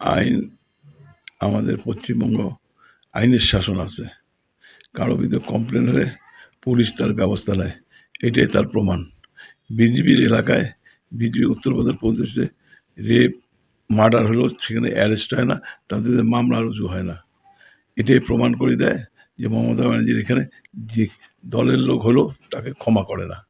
আইন আমাদের পশ্চিমবঙ্গ আইনের শাসন আছে। কারও বিরুদ্ধে কমপ্লেন হলে পুলিশ তার ব্যবস্থা নেয়। এটাই তার প্রমাণ। বিজিবির এলাকায়, বিজিবি উত্তরপ্রদেশ প্রদেশে রেপ মার্ডার হলেও সেখানে অ্যারেস্ট হয় না, তাদের মামলা রুজু হয় না। এটাই প্রমাণ করে দেয় যে মমতা ব্যানার্জির এখানে যে দলের লোক হলো, তাকে ক্ষমা করে না।